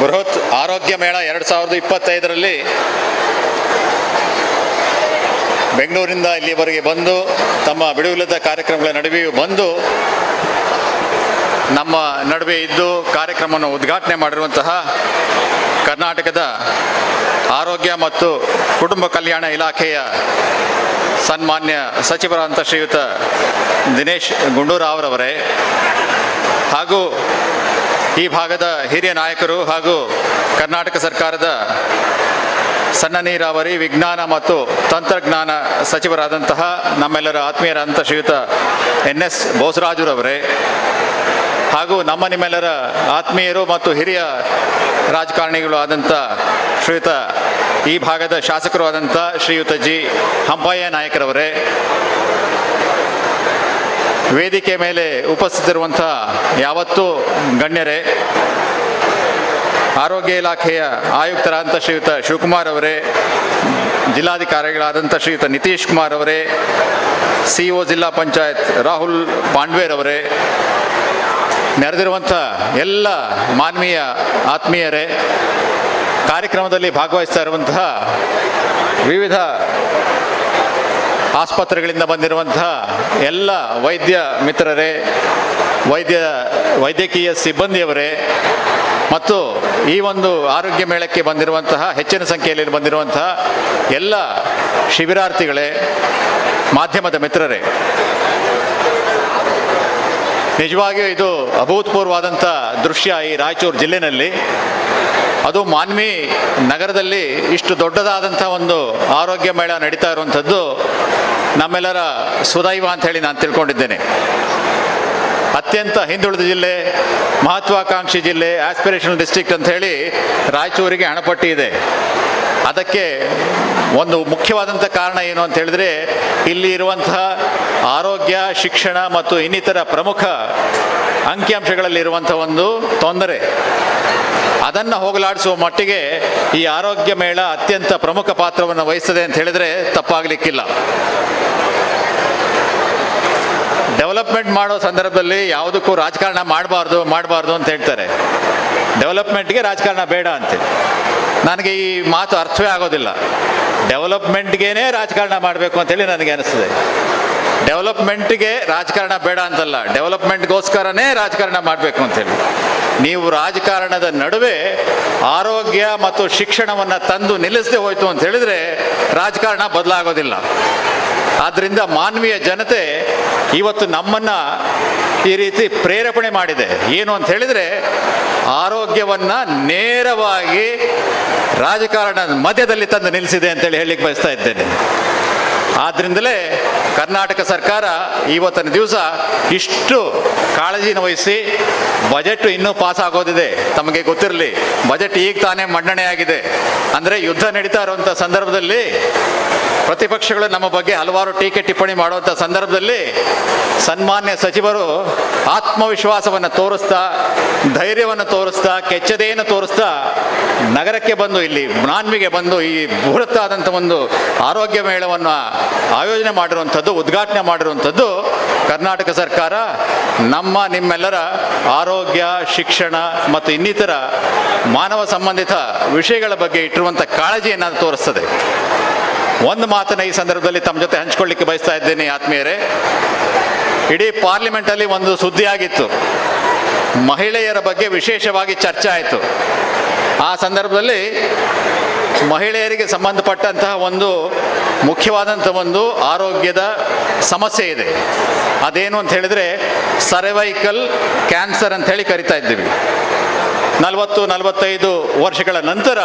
ಬೃಹತ್ ಆರೋಗ್ಯ ಮೇಳ ಎರಡು ಸಾವಿರದ ಇಪ್ಪತ್ತೈದರಲ್ಲಿ ಬೆಂಗಳೂರಿನಿಂದ ಇಲ್ಲಿವರೆಗೆ ಬಂದು, ತಮ್ಮ ಬಿಡುವಿಲ್ಲದ ಕಾರ್ಯಕ್ರಮಗಳ ನಡುವೆಯೂ ಬಂದು, ನಮ್ಮ ನಡುವೆ ಇದ್ದು ಕಾರ್ಯಕ್ರಮವನ್ನು ಉದ್ಘಾಟನೆ ಮಾಡಿರುವಂತಹ ಕರ್ನಾಟಕದ ಆರೋಗ್ಯ ಮತ್ತು ಕುಟುಂಬ ಕಲ್ಯಾಣ ಇಲಾಖೆಯ ಸನ್ಮಾನ್ಯ ಸಚಿವರಾದಂಥ ಶ್ರೀಯುತ ದಿನೇಶ್ ಗುಂಡೂರಾವ್ರವರೇ ಹಾಗೂ ಈ ಭಾಗದ ಹಿರಿಯ ನಾಯಕರು ಹಾಗೂ ಕರ್ನಾಟಕ ಸರ್ಕಾರದ ಸಣ್ಣ ನೀರಾವರಿ ವಿಜ್ಞಾನ ಮತ್ತು ತಂತ್ರಜ್ಞಾನ ಸಚಿವರಾದಂತಹ ನಮ್ಮೆಲ್ಲರ ಆತ್ಮೀಯರಾದಂಥ ಶ್ರೀಯುತ ಎನ್ ಎಸ್ ಬೋಸರಾಜುರವರೇ ಹಾಗೂ ನಮ್ಮ ನಿಮ್ಮೆಲ್ಲರ ಆತ್ಮೀಯರು ಮತ್ತು ಹಿರಿಯ ರಾಜಕಾರಣಿಗಳು ಆದಂಥ ಶ್ರೀಯುತ ಈ ಭಾಗದ ಶಾಸಕರು ಆದಂಥ ಶ್ರೀಯುತ ಜಿ ಹಂಪಯ್ಯ ನಾಯಕರವರೇ. ವೇದಿಕೆ ಮೇಲೆ ಉಪಸ್ಥಿತಿರುವಂಥ ಯಾವತ್ತೂ ಗಣ್ಯರೇ, ಆರೋಗ್ಯ ಇಲಾಖೆಯ ಆಯುಕ್ತರಾದಂಥ ಶ್ರೀಯುತ ಶಿವಕುಮಾರ್ ಅವರೇ, ಜಿಲ್ಲಾಧಿಕಾರಿಗಳಾದಂಥ ಶ್ರೀಯುತ ನಿತೀಶ್ ಕುಮಾರ್ ಅವರೇ ಸಿ ಒ ಜಿಲ್ಲಾ ಪಂಚಾಯತ್ ರಾಹುಲ್ ಪಾಂಡ್ವೇರ್ ಅವರೇ, ನೆರೆದಿರುವಂಥ ಎಲ್ಲ ಮಾನವೀಯ ಆತ್ಮೀಯರೇ, ಕಾರ್ಯಕ್ರಮದಲ್ಲಿ ಭಾಗವಹಿಸ್ತಾ ಇರುವಂತಹ ವಿವಿಧ ಆಸ್ಪತ್ರೆಗಳಿಂದ ಬಂದಿರುವಂತಹ ಎಲ್ಲ ವೈದ್ಯ ಮಿತ್ರರೇ, ವೈದ್ಯ, ವೈದ್ಯಕೀಯ ಸಿಬ್ಬಂದಿಯವರೇ, ಮತ್ತು ಈ ಒಂದು ಆರೋಗ್ಯ ಮೇಳಕ್ಕೆ ಬಂದಿರುವಂತಹ, ಹೆಚ್ಚಿನ ಸಂಖ್ಯೆಯಲ್ಲಿ ಬಂದಿರುವಂತಹ ಎಲ್ಲ ಶಿಬಿರಾರ್ಥಿಗಳೇ, ಮಾಧ್ಯಮದ ಮಿತ್ರರೇ. ನಿಜವಾಗಿಯೂ ಇದು ಅಭೂತಪೂರ್ವವಾದಂಥ ದೃಶ್ಯ ಈ ರಾಯಚೂರು ಜಿಲ್ಲೆನಲ್ಲಿ. ಅದು ಮಾನ್ವಿ ನಗರದಲ್ಲಿ ಇಷ್ಟು ದೊಡ್ಡದಾದಂಥ ಒಂದು ಆರೋಗ್ಯ ಮೇಳ ನಡೀತಾ ಇರುವಂಥದ್ದು ನಮ್ಮೆಲ್ಲರ ಸುದೈವ ಅಂತ ಹೇಳಿ ನಾನು ತಿಳ್ಕೊಂಡಿದ್ದೇನೆ. ಅತ್ಯಂತ ಹಿಂದುಳಿದ ಜಿಲ್ಲೆ, ಮಹತ್ವಾಕಾಂಕ್ಷಿ ಜಿಲ್ಲೆ ಆಸ್ಪಿರೇಷನಲ್ ಡಿಸ್ಟ್ರಿಕ್ಟ್ ಅಂತ ಹೇಳಿ ರಾಯಚೂರಿಗೆ ಹಣಪಟ್ಟಿ ಇದೆ. ಅದಕ್ಕೆ ಒಂದು ಮುಖ್ಯವಾದಂಥ ಕಾರಣ ಏನು ಅಂತ ಹೇಳಿದ್ರೆ, ಇಲ್ಲಿ ಇರುವಂತಹ ಆರೋಗ್ಯ, ಶಿಕ್ಷಣ ಮತ್ತು ಇನ್ನಿತರ ಪ್ರಮುಖ ಅಂಕಿಅಂಶಗಳಲ್ಲಿ ಇರುವಂಥ ಒಂದು ತೊಂದರೆ. ಅದನ್ನು ಹೋಗಲಾಡಿಸುವ ಮಟ್ಟಿಗೆ ಈ ಆರೋಗ್ಯ ಮೇಳ ಅತ್ಯಂತ ಪ್ರಮುಖ ಪಾತ್ರವನ್ನು ವಹಿಸ್ತದೆ ಅಂತ ಹೇಳಿದ್ರೆ ತಪ್ಪಾಗಲಿಕ್ಕಿಲ್ಲ. ಡೆವಲಪ್ಮೆಂಟ್ ಮಾಡೋ ಸಂದರ್ಭದಲ್ಲಿ ಯಾವುದಕ್ಕೂ ರಾಜಕಾರಣ ಮಾಡಬಾರ್ದು ಮಾಡಬಾರ್ದು ಅಂತ ಹೇಳ್ತಾರೆ. ಡೆವಲಪ್ಮೆಂಟ್ಗೆ ರಾಜಕಾರಣ ಬೇಡ ಅಂತೆ. ನನಗೆ ಈ ಮಾತು ಅರ್ಥವೇ ಆಗೋದಿಲ್ಲ. ಡೆವಲಪ್ಮೆಂಟ್ಗೇನೆ ರಾಜಕಾರಣ ಮಾಡಬೇಕು ಅಂತೇಳಿ ನನಗೆ ಅನಿಸ್ತದೆ. ಡೆವಲಪ್ಮೆಂಟ್ಗೆ ರಾಜಕಾರಣ ಬೇಡ ಅಂತಲ್ಲ, ಡೆವಲಪ್ಮೆಂಟ್ಗೋಸ್ಕರನೇ ರಾಜಕಾರಣ ಮಾಡಬೇಕು ಅಂತೇಳಿ. ನೀವು ರಾಜಕಾರಣದ ನಡುವೆ ಆರೋಗ್ಯ ಮತ್ತು ಶಿಕ್ಷಣವನ್ನು ತಂದು ನಿಲ್ಲಿಸದೆ ಹೋಯಿತು ಅಂತ ಹೇಳಿದರೆ ರಾಜಕಾರಣ ಬದಲಾಗೋದಿಲ್ಲ. ಆದ್ದರಿಂದ ಮಾನವೀಯ ಜನತೆ ಇವತ್ತು ನಮ್ಮನ್ನು ಈ ರೀತಿ ಪ್ರೇರೇಪಣೆ ಮಾಡಿದೆ. ಏನು ಅಂತ ಹೇಳಿದರೆ ಆರೋಗ್ಯವನ್ನು ನೇರವಾಗಿ ರಾಜಕಾರಣದ ಮಧ್ಯದಲ್ಲಿ ತಂದು ನಿಲ್ಲಿಸಿದೆ ಅಂತೇಳಿ ಹೇಳಲಿಕ್ಕೆ ಬಯಸ್ತಾ ಇದ್ದೇನೆ. ಆದ್ರಿಂದಲೇ ಕರ್ನಾಟಕ ಸರ್ಕಾರ ಇವತ್ತಿನ ದಿವಸ ಇಷ್ಟು ಕಾಳಜಿನ ವಹಿಸಿ ಬಜೆಟ್ ಇನ್ನೂ ಪಾಸ್ ಆಗೋದಿದೆ. ತಮಗೆ ಗೊತ್ತಿರಲಿ, ಬಜೆಟ್ ಈಗ ತಾನೇ ಮಂಡನೆ ಆಗಿದೆ ಅಂದರೆ ಯುದ್ಧ ನಡೀತಾ ಇರುವಂಥ ಸಂದರ್ಭದಲ್ಲಿ ಪ್ರತಿಪಕ್ಷಗಳು ನಮ್ಮ ಬಗ್ಗೆ ಹಲವಾರು ಟೀಕೆ ಟಿಪ್ಪಣಿ ಮಾಡುವಂಥ ಸಂದರ್ಭದಲ್ಲಿ ಸನ್ಮಾನ್ಯ ಸಚಿವರು ಆತ್ಮವಿಶ್ವಾಸವನ್ನು ತೋರಿಸ್ತಾ, ಧೈರ್ಯವನ್ನು ತೋರಿಸ್ತಾ, ಕೆಚ್ಚದೆಯನ್ನು ತೋರಿಸ್ತಾ ನಗರಕ್ಕೆ ಬಂದು ಇಲ್ಲಿ ನಾನ್ವಿಗೆ ಬಂದು ಈ ಬೃಹತ್ತಾದಂಥ ಒಂದು ಆರೋಗ್ಯ ಮೇಳವನ್ನು ಆಯೋಜನೆ ಮಾಡಿರುವಂಥದ್ದು, ಉದ್ಘಾಟನೆ ಮಾಡಿರುವಂಥದ್ದು ಕರ್ನಾಟಕ ಸರ್ಕಾರ, ನಮ್ಮ ನಿಮ್ಮೆಲ್ಲರ ಆರೋಗ್ಯ, ಶಿಕ್ಷಣ ಮತ್ತು ಇನ್ನಿತರ ಮಾನವ ಸಂಬಂಧಿತ ವಿಷಯಗಳ ಬಗ್ಗೆ ಇಟ್ಟಿರುವಂಥ ಕಾಳಜಿಯನ್ನು ತೋರಿಸ್ತದೆ. ಒಂದು ಮಾತನ್ನು ಈ ಸಂದರ್ಭದಲ್ಲಿ ತಮ್ಮ ಜೊತೆ ಹಂಚ್ಕೊಳ್ಳಿಕ್ಕೆ ಬಯಸ್ತಾ ಇದ್ದೇನೆ ಆತ್ಮೀಯರೇ. ಇಡೀ ಪಾರ್ಲಿಮೆಂಟಲ್ಲಿ ಒಂದು ಸುದ್ದಿ ಆಗಿತ್ತು ಮಹಿಳೆಯರ ಬಗ್ಗೆ ವಿಶೇಷವಾಗಿ ಚರ್ಚೆ ಆಯಿತು. ಆ ಸಂದರ್ಭದಲ್ಲಿ ಮಹಿಳೆಯರಿಗೆ ಸಂಬಂಧಪಟ್ಟಂತಹ ಒಂದು ಮುಖ್ಯವಾದಂಥ ಒಂದು ಆರೋಗ್ಯದ ಸಮಸ್ಯೆ ಇದೆ. ಅದೇನು ಅಂತ ಹೇಳಿದ್ರೆ ಸರ್ವೈಕಲ್ ಕ್ಯಾನ್ಸರ್ ಅಂತ ಹೇಳಿ ಕರಿತಾ ಇದ್ದೀವಿ. ನಲವತ್ತು, ನಲವತ್ತೈದು ವರ್ಷಗಳ ನಂತರ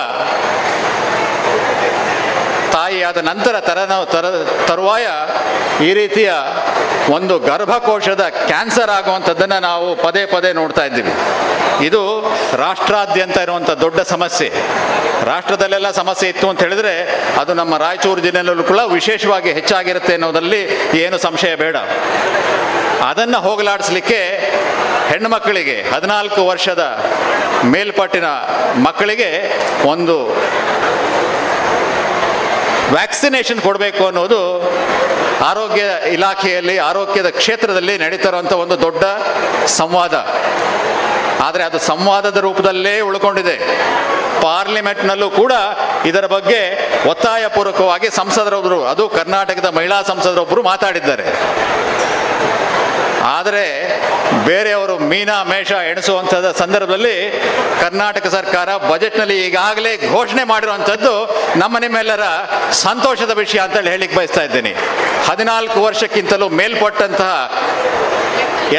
ತಾಯಿಯಾದ ನಂತರ ತರನ, ತರ, ತರುವಾಯ ಈ ರೀತಿಯ ಒಂದು ಗರ್ಭಕೋಶದ ಕ್ಯಾನ್ಸರ್ ಆಗುವಂಥದ್ದನ್ನು ನಾವು ಪದೇ ಪದೇ ನೋಡ್ತಾ ಇದ್ದೀವಿ. ಇದು ರಾಷ್ಟ್ರಾದ್ಯಂತ ಇರುವಂಥ ದೊಡ್ಡ ಸಮಸ್ಯೆ. ರಾಷ್ಟ್ರದಲ್ಲೆಲ್ಲ ಸಮಸ್ಯೆ ಇತ್ತು ಅಂತ ಹೇಳಿದ್ರೆ ಅದು ನಮ್ಮ ರಾಯಚೂರು ಜಿಲ್ಲೆಯಲ್ಲೂ ಕೂಡ ವಿಶೇಷವಾಗಿ ಹೆಚ್ಚಾಗಿರುತ್ತೆ ಅನ್ನೋದರಲ್ಲಿ ಏನು ಸಂಶಯ ಬೇಡ. ಅದನ್ನು ಹೋಗಲಾಡಿಸ್ಲಿಕ್ಕೆ ಹೆಣ್ಣು ಮಕ್ಕಳಿಗೆ ಹದಿನಾಲ್ಕು ವರ್ಷದ ಮೇಲ್ಪಟ್ಟಿನ ಮಕ್ಕಳಿಗೆ ಒಂದು ವ್ಯಾಕ್ಸಿನೇಷನ್ ಕೊಡಬೇಕು ಅನ್ನೋದು ಆರೋಗ್ಯ ಇಲಾಖೆಯಲ್ಲಿ, ಆರೋಗ್ಯದ ಕ್ಷೇತ್ರದಲ್ಲಿ ನಡೀತಾ ಒಂದು ದೊಡ್ಡ ಸಂವಾದ. ಆದರೆ ಅದು ಸಂವಾದದ ರೂಪದಲ್ಲೇ ಉಳ್ಕೊಂಡಿದೆ. ಪಾರ್ಲಿಮೆಂಟ್ನಲ್ಲೂ ಕೂಡ ಇದರ ಬಗ್ಗೆ ಒತ್ತಾಯಪೂರ್ವಕವಾಗಿ ಸಂಸದರೊಬ್ಬರು ಅದು ಕರ್ನಾಟಕದ ಮಹಿಳಾ ಸಂಸದರೊಬ್ಬರು ಮಾತಾಡಿದ್ದಾರೆ. ಆದರೆ ಬೇರೆಯವರು ಮೀನಾ ಮೇಷ ಎಣಿಸುವಂಥದ್ದು ಸಂದರ್ಭದಲ್ಲಿ ಕರ್ನಾಟಕ ಸರ್ಕಾರ ಬಜೆಟ್ನಲ್ಲಿ ಈಗಾಗಲೇ ಘೋಷಣೆ ಮಾಡಿರುವಂಥದ್ದು ನಮ್ಮ ನಿಮ್ಮೆಲ್ಲರ ಸಂತೋಷದ ವಿಷಯ ಅಂತೇಳಿ ಹೇಳಿಕ್ಕೆ ಬಯಸ್ತಾ ಇದ್ದೀನಿ. ಹದಿನಾಲ್ಕು ವರ್ಷಕ್ಕಿಂತಲೂ ಮೇಲ್ಪಟ್ಟಂತಹ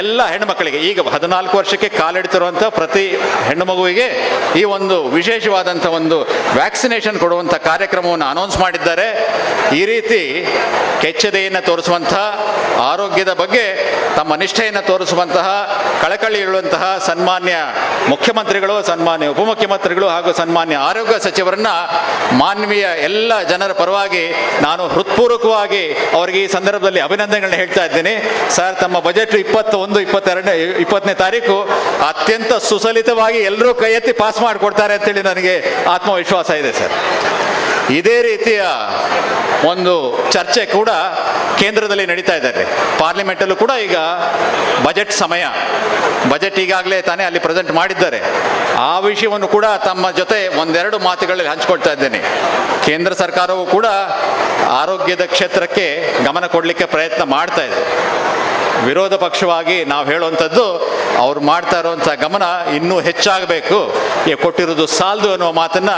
ಎಲ್ಲ ಹೆಣ್ಣುಮಕ್ಕಳಿಗೆ ಈಗ ಹದಿನಾಲ್ಕು ವರ್ಷಕ್ಕೆ ಕಾಲಿಡ್ತಿರುವಂಥ ಪ್ರತಿ ಹೆಣ್ಣು ಮಗುವಿಗೆ ಈ ಒಂದು ವಿಶೇಷವಾದಂಥ ಒಂದು ವ್ಯಾಕ್ಸಿನೇಷನ್ ಕೊಡುವಂಥ ಕಾರ್ಯಕ್ರಮವನ್ನು ಅನೌನ್ಸ್ ಮಾಡಿದ್ದಾರೆ. ಈ ರೀತಿ ಕೆಚ್ಚದೆಯನ್ನು ತೋರಿಸುವಂಥ, ಆರೋಗ್ಯದ ಬಗ್ಗೆ ತಮ್ಮ ನಿಷ್ಠೆಯನ್ನು ತೋರಿಸುವಂತಹ, ಕಳಕಳಿ ಇರುವಂತಹ ಸನ್ಮಾನ್ಯ ಮುಖ್ಯಮಂತ್ರಿಗಳು, ಸನ್ಮಾನ್ಯ ಉಪಮುಖ್ಯಮಂತ್ರಿಗಳು ಹಾಗೂ ಸನ್ಮಾನ್ಯ ಆರೋಗ್ಯ ಸಚಿವರನ್ನ ಮಾನವೀಯ ಎಲ್ಲ ಜನರ ಪರವಾಗಿ ನಾನು ಹೃತ್ಪೂರ್ವಕವಾಗಿ ಅವರಿಗೆ ಈ ಸಂದರ್ಭದಲ್ಲಿ ಅಭಿನಂದನೆಗಳನ್ನ ಹೇಳ್ತಾ ಇದ್ದೀನಿ. ಸರ್, ತಮ್ಮ ಬಜೆಟ್ ಇಪ್ಪತ್ತ ಒಂದು ಇಪ್ಪತ್ತೆರಡನೇ, ಇಪ್ಪತ್ತನೇ ತಾರೀಕು ಅತ್ಯಂತ ಸುಸಲಿತವಾಗಿ ಎಲ್ಲರೂ ಕೈ ಎತ್ತಿ ಪಾಸ್ ಮಾಡಿಕೊಡ್ತಾರೆ ಅಂತೇಳಿ ನನಗೆ ಆತ್ಮವಿಶ್ವಾಸ ಇದೆ ಸರ್. ಇದೇ ರೀತಿಯ ಒಂದು ಚರ್ಚೆ ಕೂಡ ಕೇಂದ್ರದಲ್ಲಿ ನಡೀತಾ ಇದ್ದಾರೆ ಪಾರ್ಲಿಮೆಂಟಲ್ಲೂ ಕೂಡ ಈಗ ಬಜೆಟ್ ಸಮಯ. ಬಜೆಟ್ ಈಗಾಗಲೇ ತಾನೇ ಅಲ್ಲಿ ಪ್ರೆಸೆಂಟ್ ಮಾಡಿದ್ದಾರೆ. ಆ ವಿಷಯವನ್ನು ಕೂಡ ತಮ್ಮ ಜೊತೆ ಒಂದೆರಡು ಮಾತುಗಳಲ್ಲಿ ಹಂಚಿಕೊಳ್ತಾ ಇದ್ದೇನೆ. ಕೇಂದ್ರ ಸರ್ಕಾರವು ಕೂಡ ಆರೋಗ್ಯದ ಕ್ಷೇತ್ರಕ್ಕೆ ಗಮನ ಕೊಡಲಿಕ್ಕೆ ಪ್ರಯತ್ನ ಮಾಡ್ತಾ ಇದೆ. ವಿರೋಧ ಪಕ್ಷವಾಗಿ ನಾವು ಹೇಳುವಂಥದ್ದು, ಅವ್ರು ಮಾಡ್ತಾ ಇರುವಂಥ ಗಮನ ಇನ್ನೂ ಹೆಚ್ಚಾಗಬೇಕು. ಕೊಟ್ಟಿರೋದು ಸಾಲದು ಅನ್ನುವ ಮಾತನ್ನು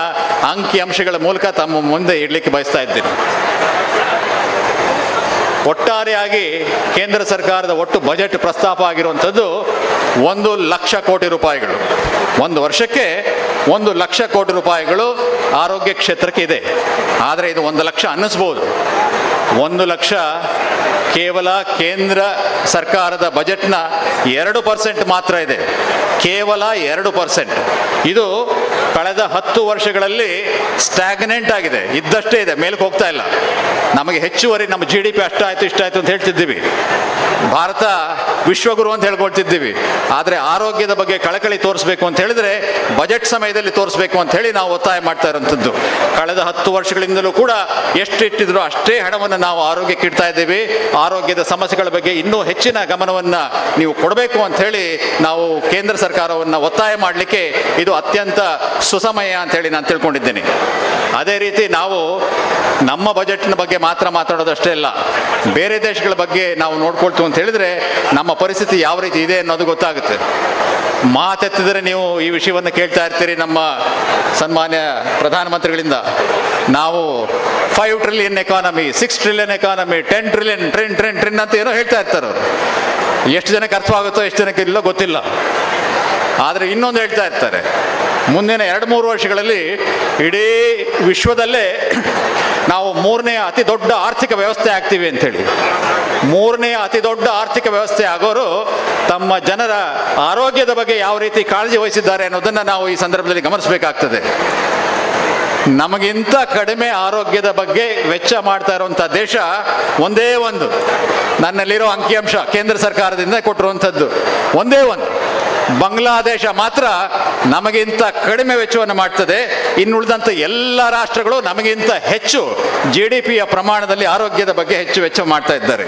ಅಂಕಿ ಅಂಶಗಳ ಮೂಲಕ ತಮ್ಮ ಮುಂದೆ ಇಡಲಿಕ್ಕೆ ಬಯಸ್ತಾ ಇದ್ದೀನಿ. ಒಟ್ಟಾರೆಯಾಗಿ ಕೇಂದ್ರ ಸರ್ಕಾರದ ಒಟ್ಟು ಬಜೆಟ್ ಪ್ರಸ್ತಾಪ ಆಗಿರುವಂಥದ್ದು ಒಂದು ಲಕ್ಷ ಕೋಟಿ ರೂಪಾಯಿಗಳು. ಒಂದು ವರ್ಷಕ್ಕೆ ಒಂದು ಲಕ್ಷ ಕೋಟಿ ರೂಪಾಯಿಗಳು ಆರೋಗ್ಯ ಕ್ಷೇತ್ರಕ್ಕೆ ಇದೆ. ಆದರೆ ಇದು ಒಂದು ಲಕ್ಷ ಅನ್ನಿಸ್ಬೋದು. ಒಂದು ಲಕ್ಷ ಕೇವಲ ಕೇಂದ್ರ ಸರ್ಕಾರದ ಬಜೆಟ್ನ ಎರಡು ಪರ್ಸೆಂಟ್ ಮಾತ್ರ ಇದೆ. ಕೇವಲ ಎರಡು ಪರ್ಸೆಂಟ್. ಇದು ಕಳೆದ ಹತ್ತು ವರ್ಷಗಳಲ್ಲಿ ಸ್ಟ್ಯಾಗ್ನೆಂಟ್ ಆಗಿದೆ, ಇದ್ದಷ್ಟೇ ಇದೆ, ಮೇಲಕ್ಕೆ ಹೋಗ್ತಾ ಇಲ್ಲ. ನಮಗೆ ಹೆಚ್ಚುವರಿ ನಮ್ಮ ಜಿ ಡಿ ಪಿ ಇಷ್ಟ ಇಷ್ಟಾಯ್ತು ಅಂತ ಹೇಳ್ತಿದ್ದೀವಿ. ಭಾರತ ವಿಶ್ವಗುರು ಅಂತ ಹೇಳ್ಕೊಳ್ತಿದ್ದೀವಿ. ಆದರೆ ಆರೋಗ್ಯದ ಬಗ್ಗೆ ಕಳಕಳಿ ತೋರಿಸ್ಬೇಕು ಅಂತ ಹೇಳಿದ್ರೆ, ಬಜೆಟ್ ಸಮಯದಲ್ಲಿ ತೋರಿಸ್ಬೇಕು ಅಂತ ಹೇಳಿ ನಾವು ಒತ್ತಾಯ ಮಾಡ್ತಾ ಇರೋಂಥದ್ದು ಕಳೆದ ಹತ್ತು ವರ್ಷಗಳಿಂದಲೂ ಕೂಡ ಎಷ್ಟು ಇಟ್ಟಿದ್ರು ಅಷ್ಟೇ ಹಣವನ್ನು ನಾವು ಆರೋಗ್ಯಕ್ಕೆ ಇಡ್ತಾ ಇದ್ದೀವಿ. ಆರೋಗ್ಯದ ಸಮಸ್ಯೆಗಳ ಬಗ್ಗೆ ಇನ್ನೂ ಹೆಚ್ಚಿನ ಗಮನವನ್ನು ನೀವು ಕೊಡಬೇಕು ಅಂತ ಹೇಳಿ ನಾವು ಕೇಂದ್ರ ಸರ್ಕಾರವನ್ನು ಒತ್ತಾಯ ಮಾಡಲಿಕ್ಕೆ ಇದು ಅತ್ಯಂತ ಸುಸಮಯ ಅಂತ ಹೇಳಿ ನಾನು ತಿಳ್ಕೊಂಡಿದ್ದೇನೆ. ಅದೇ ರೀತಿ ನಾವು ನಮ್ಮ ಬಜೆಟ್ನ ಬಗ್ಗೆ ಮಾತ್ರ ಮಾತಾಡೋದಷ್ಟೇ ಇಲ್ಲ ಬೇರೆ ದೇಶಗಳ ಬಗ್ಗೆ ನಾವು ನೋಡ್ಕೊಳ್ತೀವಿ ಅಂತ ಹೇಳಿದ್ರೆ ನಮ್ಮ ಪರಿಸ್ಥಿತಿ ಯಾವ ರೀತಿ ಇದೆ ಅನ್ನೋದು ಗೊತ್ತಾಗುತ್ತೆ. ಮಾತೆತ್ತಿದರೆ ನೀವು ಈ ವಿಷಯವನ್ನು ಕೇಳ್ತಾ ಇರ್ತೀರಿ ನಮ್ಮ ಸನ್ಮಾನ್ಯ ಪ್ರಧಾನಮಂತ್ರಿಗಳಿಂದ. ನಾವು five trillion economy six trillion economy ten trillion ಟ್ರಿನ್ ಟ್ರಿನ್ ಟ್ರಿನ್ ಅಂತ ಏನೋ ಹೇಳ್ತಾ ಇರ್ತಾರೆ ಎಷ್ಟು ಜನಕ್ಕೆ ಅರ್ಥವಾಗುತ್ತೋ, ಎಷ್ಟು ಜನಕ್ಕೆ ಇಲ್ಲೋ ಗೊತ್ತಿಲ್ಲ. ಆದರೆ ಇನ್ನೊಂದು ಹೇಳ್ತಾ ಇರ್ತಾರೆ. ಮುಂದಿನ ಎರಡು ಮೂರು ವರ್ಷಗಳಲ್ಲಿ ಇಡೀ ವಿಶ್ವದಲ್ಲೇ ನಾವು ಮೂರನೇ ಅತಿ ದೊಡ್ಡ ಆರ್ಥಿಕ ವ್ಯವಸ್ಥೆ ಆಗ್ತೀವಿ ಅಂಥೇಳಿ ಮೂರನೇ ಅತಿ ದೊಡ್ಡ ಆರ್ಥಿಕ ವ್ಯವಸ್ಥೆ ಆಗೋರು ತಮ್ಮ ಜನರ ಆರೋಗ್ಯದ ಬಗ್ಗೆ ಯಾವ ರೀತಿ ಕಾಳಜಿ ವಹಿಸಿದ್ದಾರೆ ಅನ್ನೋದನ್ನು ನಾವು ಈ ಸಂದರ್ಭದಲ್ಲಿ ಗಮನಿಸಬೇಕಾಗ್ತದೆ. ನಮಗಿಂತ ಕಡಿಮೆ ಆರೋಗ್ಯದ ಬಗ್ಗೆ ವೆಚ್ಚ ಮಾಡ್ತಾ ಇರುವಂಥ ದೇಶ ಒಂದೇ ಒಂದು. ನನ್ನಲ್ಲಿರೋ ಅಂಕಿಅಂಶ ಕೇಂದ್ರ ಸರ್ಕಾರದಿಂದ ಕೊಟ್ಟಿರುವಂಥದ್ದು ಒಂದೇ ಒಂದು. ಬಾಂಗ್ಲಾದೇಶ ಮಾತ್ರ ನಮಗಿಂತ ಕಡಿಮೆ ವೆಚ್ಚವನ್ನು ಮಾಡ್ತದೆ. ಇನ್ನುಳಿದಂಥ ಎಲ್ಲ ರಾಷ್ಟ್ರಗಳು ನಮಗಿಂತ ಹೆಚ್ಚು ಜಿ ಡಿ ಪಿಯ ಪ್ರಮಾಣದಲ್ಲಿ ಆರೋಗ್ಯದ ಬಗ್ಗೆ ಹೆಚ್ಚು ವೆಚ್ಚ ಮಾಡ್ತಾ ಇದ್ದಾರೆ.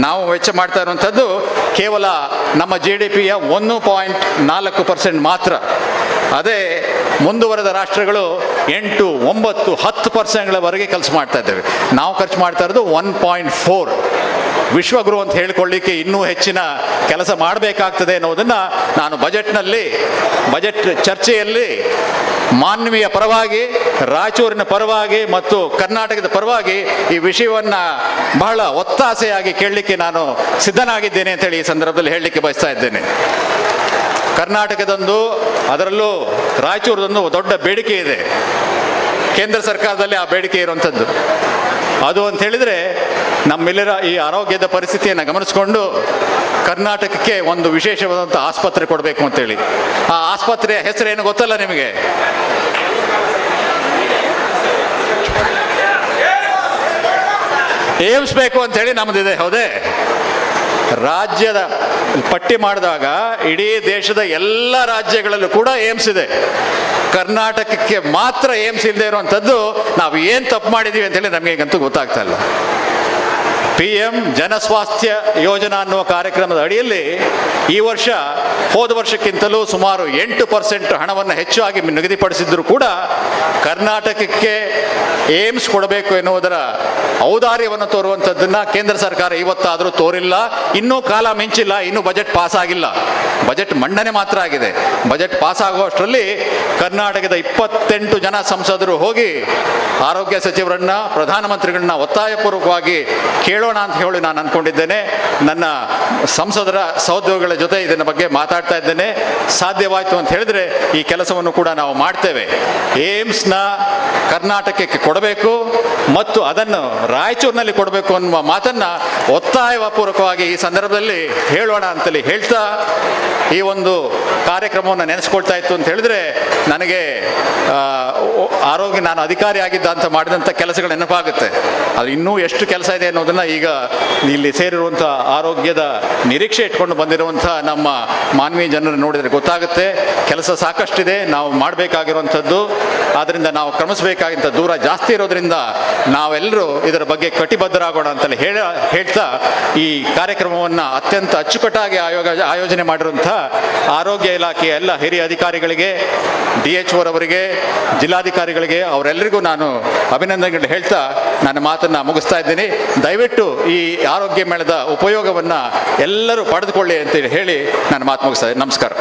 ನಾವು ವೆಚ್ಚ ಮಾಡ್ತಾ ಇರುವಂಥದ್ದು ಕೇವಲ ನಮ್ಮ ಜಿ ಡಿ ಪಿಯ ಒಂದು ಪಾಯಿಂಟ್ ನಾಲ್ಕು ಪರ್ಸೆಂಟ್ ಮಾತ್ರ. ಅದೇ ಮುಂದುವರೆದ ರಾಷ್ಟ್ರಗಳು ಎಂಟು, ಒಂಬತ್ತು, ಹತ್ತು ಪರ್ಸೆಂಟ್ಗಳವರೆಗೆ ಕೆಲಸ ಮಾಡ್ತಾ ಇದ್ದೇವೆ. ನಾವು ಖರ್ಚು ಮಾಡ್ತಾ ಇರೋದು ಒನ್ ಪಾಯಿಂಟ್ ಫೋರ್ ವಿಶ್ವಗುರು ಅಂತ ಹೇಳಿಕೊಳ್ಳಿಕ್ಕೆ ಇನ್ನೂ ಹೆಚ್ಚಿನ ಕೆಲಸ ಮಾಡಬೇಕಾಗ್ತದೆ ಅನ್ನೋದನ್ನು ನಾನು ಬಜೆಟ್ನಲ್ಲಿ, ಬಜೆಟ್ ಚರ್ಚೆಯಲ್ಲಿ ಮಾನ್ವೀಯ ಪರವಾಗಿ, ರಾಯಚೂರಿನ ಪರವಾಗಿ ಮತ್ತು ಕರ್ನಾಟಕದ ಪರವಾಗಿ ಈ ವಿಷಯವನ್ನು ಬಹಳ ಒತ್ತಾಸೆಯಾಗಿ ಕೇಳಲಿಕ್ಕೆ ನಾನು ಸಿದ್ಧನಾಗಿದ್ದೇನೆ ಅಂತೇಳಿ ಈ ಸಂದರ್ಭದಲ್ಲಿ ಹೇಳಲಿಕ್ಕೆ ಬಯಸ್ತಾ ಇದ್ದೇನೆ. ಕರ್ನಾಟಕದೊಂದು ಅದರಲ್ಲೂ ರಾಯಚೂರದೊಂದು ದೊಡ್ಡ ಬೇಡಿಕೆ ಇದೆ. ಕೇಂದ್ರ ಸರ್ಕಾರದಲ್ಲಿ ಆ ಬೇಡಿಕೆ ಇರುವಂಥದ್ದು. ಅದು ಅಂತ ಹೇಳಿದರೆ ನಮ್ಮೆಲ್ಲರ ಈ ಆರೋಗ್ಯದ ಪರಿಸ್ಥಿತಿಯನ್ನು ಗಮನಿಸಿಕೊಂಡು ಕರ್ನಾಟಕಕ್ಕೆ ಒಂದು ವಿಶೇಷವಾದಂಥ ಆಸ್ಪತ್ರೆ ಕೊಡಬೇಕು ಅಂತೇಳಿ ಆ ಆಸ್ಪತ್ರೆಯ ಹೆಸರೇನು ಗೊತ್ತಲ್ಲ ನಿಮಗೆ? ಏಮ್ಸ್ ಬೇಕು ಅಂತೇಳಿ ನಮ್ಮದಿದೆ ಹೌದೇ? ರಾಜ್ಯದ ಪಟ್ಟಿ ಮಾಡಿದಾಗ ಇಡೀ ದೇಶದ ಎಲ್ಲ ರಾಜ್ಯಗಳಲ್ಲೂ ಕೂಡ ಏಮ್ಸ್ ಇದೆ. ಕರ್ನಾಟಕಕ್ಕೆ ಮಾತ್ರ ಏಮ್ಸ್ ಇಲ್ಲದೆ ಇರುವಂಥದ್ದು ನಾವು ಏನು ತಪ್ಪು ಮಾಡಿದ್ದೀವಿ ಅಂತೇಳಿ ನಮಗೆ ಈಗಂತೂ ಗೊತ್ತಾಗ್ತಾ ಇಲ್ಲ. ಪಿ ಎಂ ಜನಸ್ವಾಸ್ಥ್ಯ ಯೋಜನಾ ಅನ್ನುವ ಕಾರ್ಯಕ್ರಮದ ಅಡಿಯಲ್ಲಿ ಈ ವರ್ಷ, ಹೋದ ವರ್ಷಕ್ಕಿಂತಲೂ ಸುಮಾರು ಎಂಟು ಪರ್ಸೆಂಟ್ ಹಣವನ್ನು ಹೆಚ್ಚಾಗಿ ನಿಗದಿಪಡಿಸಿದ್ರು ಕೂಡ ಕರ್ನಾಟಕಕ್ಕೆ ಏಮ್ಸ್ ಕೊಡಬೇಕು ಎನ್ನುವುದರ ಔದಾರ್ಯವನ್ನು ತೋರುವಂಥದ್ದನ್ನು ಕೇಂದ್ರ ಸರ್ಕಾರ ಇವತ್ತಾದರೂ ತೋರಿಲ್ಲ. ಇನ್ನೂ ಕಾಲ ಮಿಂಚಿಲ್ಲ, ಇನ್ನೂ ಬಜೆಟ್ ಪಾಸ್ ಆಗಿಲ್ಲ ಬಜೆಟ್ ಮಂಡನೆ ಮಾತ್ರ ಆಗಿದೆ. ಬಜೆಟ್ ಪಾಸ್ ಆಗುವಷ್ಟರಲ್ಲಿ ಕರ್ನಾಟಕದ ಇಪ್ಪತ್ತೆಂಟು ಜನ ಸಂಸದರು ಹೋಗಿ ಆರೋಗ್ಯ ಸಚಿವರನ್ನ, ಪ್ರಧಾನಮಂತ್ರಿಗಳನ್ನ ಒತ್ತಾಯಪೂರ್ವಕವಾಗಿ ಕೇಳೋಣ ಅಂತ ಹೇಳಿ ನಾನು ಅಂದ್ಕೊಂಡಿದ್ದೇನೆ. ನನ್ನ ಸಂಸದರ ಸಹೋದ್ಯೋಗಿಗಳ ಜೊತೆ ಇದನ್ನ ಬಗ್ಗೆ ಮಾತಾಡ್ತಾ ಇದ್ದೇನೆ. ಸಾಧ್ಯವಾಯಿತು ಅಂತ ಹೇಳಿದ್ರೆ ಈ ಕೆಲಸವನ್ನು ಕೂಡ ನಾವು ಮಾಡ್ತೇವೆ. ಏಮ್ಸ್ನ ಕರ್ನಾಟಕಕ್ಕೆ ಕೊಡಬೇಕು ಮತ್ತು ಅದನ್ನು ರಾಯಚೂರಿನಲ್ಲಿ ಕೊಡಬೇಕು ಅನ್ನುವ ಮಾತನ್ನ ಒತ್ತಾಯಪೂರ್ವಕವಾಗಿ ಈ ಸಂದರ್ಭದಲ್ಲಿ ಹೇಳೋಣ ಅಂತಲೇ ಹೇಳ್ತಾ ಈ ಒಂದು ಕಾರ್ಯಕ್ರಮವನ್ನು ನೆನೆಸ್ಕೊಳ್ತಾ ಇತ್ತು ಅಂತ ಹೇಳಿದ್ರೆ ನನಗೆ ಆರೋಗ್ಯ ನಾನು ಅಧಿಕಾರಿ ಆಗಿದ್ದ ಅಂತ ಮಾಡಿದಂಥ ಕೆಲಸಗಳು ನೆನಪಾಗುತ್ತೆ. ಅದು ಇನ್ನೂ ಎಷ್ಟು ಕೆಲಸ ಇದೆ ಅನ್ನೋದನ್ನು ಈಗ ಇಲ್ಲಿ ಸೇರಿರುವಂಥ ಆರೋಗ್ಯದ ನಿರೀಕ್ಷೆ ಇಟ್ಕೊಂಡು ಬಂದಿರುವಂಥ ನಮ್ಮ ಮಾನವೀಯ ಜನರು ನೋಡಿದರೆ ಗೊತ್ತಾಗುತ್ತೆ. ಕೆಲಸ ಸಾಕಷ್ಟಿದೆ, ನಾವು ಮಾಡಬೇಕಾಗಿರುವಂಥದ್ದು. ಆದ್ದರಿಂದ ನಾವು ಕ್ರಮಿಸಬೇಕಾಗಿಂತ ದೂರ ಜಾಸ್ತಿ ಇರೋದ್ರಿಂದ ನಾವೆಲ್ಲರೂ ಇದರ ಬಗ್ಗೆ ಕಟಿಬದ್ಧರಾಗೋಣ ಅಂತಲೇ ಹೇಳ, ಹೇಳ್ತಾ ಈ ಕಾರ್ಯಕ್ರಮವನ್ನು ಅತ್ಯಂತ ಅಚ್ಚುಕಟ್ಟಾಗಿ ಆಯೋಗ, ಆಯೋಜನೆ ಮಾಡಿರುವಂಥ ಆರೋಗ್ಯ ಇಲಾಖೆಯ ಎಲ್ಲ ಹಿರಿಯ ಅಧಿಕಾರಿಗಳಿಗೆ, ಡಿ ಎಚ್ ಓರವರಿಗೆ ಜಿಲ್ಲಾಧಿಕಾರಿಗಳಿಗೆ ಅವರೆಲ್ಲರಿಗೂ ನಾನು ಅಭಿನಂದನೆಗಳು ಹೇಳ್ತಾ ನನ್ನ ಮಾತನ್ನು ಮುಗಿಸ್ತಾ ಇದ್ದೀನಿ. ದಯವಿಟ್ಟು ಈ ಆರೋಗ್ಯ ಮೇಳದ ಉಪಯೋಗವನ್ನು ಎಲ್ಲರೂ ಪಡೆದುಕೊಳ್ಳಿ ಅಂತೇಳಿ ಹೇಳಿ ನನ್ನ ಮಾತು ಮುಗಿಸ್ತಾ ಇದ್ದೀನಿ. ನಮಸ್ಕಾರ.